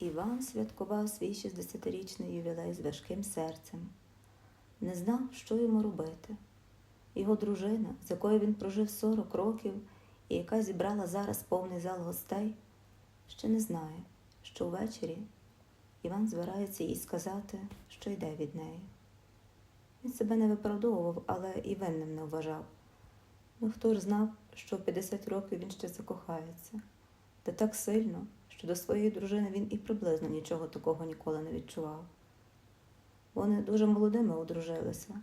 Іван святкував свій 60-річний ювілей з важким серцем. Не знав, що йому робити. Його дружина, з якою він прожив 40 років і яка зібрала зараз повний зал гостей, ще не знає, що ввечері Іван збирається їй сказати, що йде від неї. Він себе не виправдовував, але і винним не вважав. Ну хто ж знав, що в 50 років він ще закохається, та так сильно, що до своєї дружини він і приблизно нічого такого ніколи не відчував. Вони дуже молодими одружилися.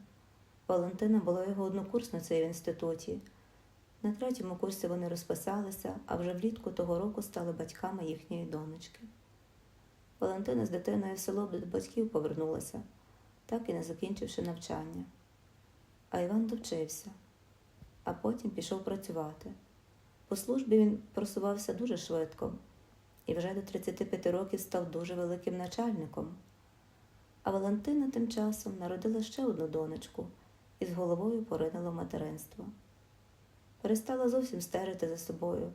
Валентина була його однокурсницею в інституті. На третьому курсі вони розписалися, а вже влітку того року стали батьками їхньої донечки. Валентина з дитиною в село до батьків повернулася, так і не закінчивши навчання. А Іван довчився, а потім пішов працювати. По службі він просувався дуже швидко і вже до 35 років став дуже великим начальником. А Валентина тим часом народила ще одну донечку і з головою поринула в материнство. Перестала зовсім стерити за собою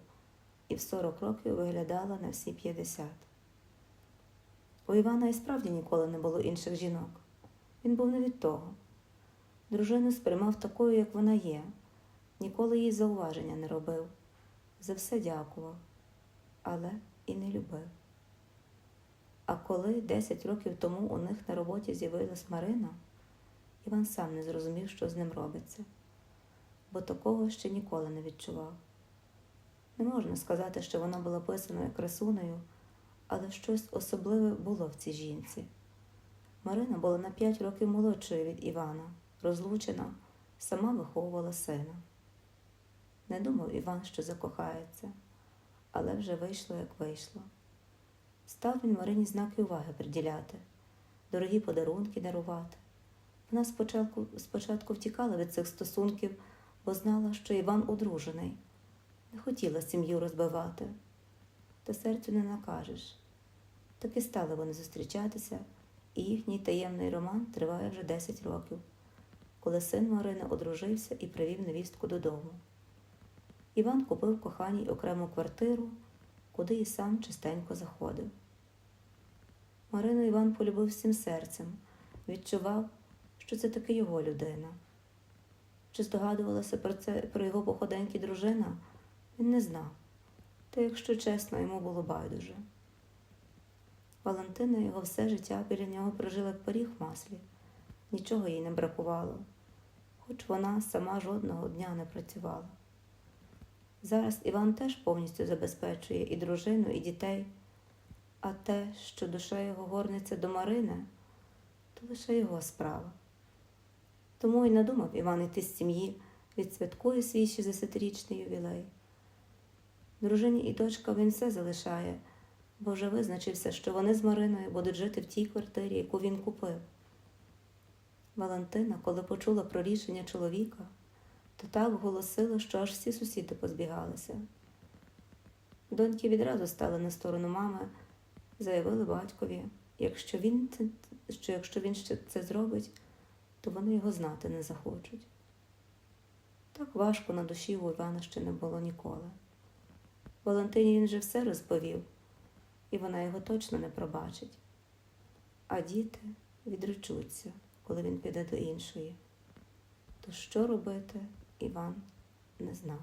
і в 40 років виглядала на всі 50. У Івана і справді ніколи не було інших жінок. Він був не від того. Дружину сприймав такою, як вона є, ніколи їй зауваження не робив, за все дякував, але і не любив. А коли 10 років тому у них на роботі з'явилась Марина, Іван сам не зрозумів, що з ним робиться, бо такого ще ніколи не відчував. Не можна сказати, що вона була писаною красунею, але щось особливе було в цій жінці. Марина була на 5 років молодшою від Івана, розлучена, сама виховувала сина. Не думав Іван, що закохається, але вже вийшло, як вийшло. Став він Марині знаки уваги приділяти, дорогі подарунки дарувати. Вона спочатку, спочатку втікала від цих стосунків, бо знала, що Іван одружений, не хотіла сім'ю розбивати. Та серцю не накажеш. Таки стали вони зустрічатися, і їхній таємний роман триває вже 10 років, коли син Марини одружився і привів невістку додому. Іван купив коханій окрему квартиру, куди і сам частенько заходив. Марину Іван полюбив всім серцем, відчував, що це таки його людина. Чи здогадувалася про це про його походеньки дружина, він не знав, та, якщо чесно, йому було байдуже. Валентина його все життя біля нього прожила як поріг в маслі, нічого їй не бракувало, хоч вона сама жодного дня не працювала. Зараз Іван теж повністю забезпечує і дружину, і дітей, а те, що душа його горниться до Марини, то лише його справа. Тому й надумав Іван іти з сім'ї, відсвяткує свій 60-річний ювілей. Дружині і дочка він все залишає, бо вже визначився, що вони з Мариною будуть жити в тій квартирі, яку він купив. Валентина, коли почула про рішення чоловіка, то так голосила, що аж всі сусіди позбігалися. Доньки відразу стали на сторону мами, заявили батькові, якщо він що якщо він ще це зробить, то вони його знати не захочуть. Так важко на душі у Івана ще не було ніколи. Валентині він вже все розповів, і вона його точно не пробачить. А діти відречуться, коли він піде до іншої. То що робити, Іван не знав.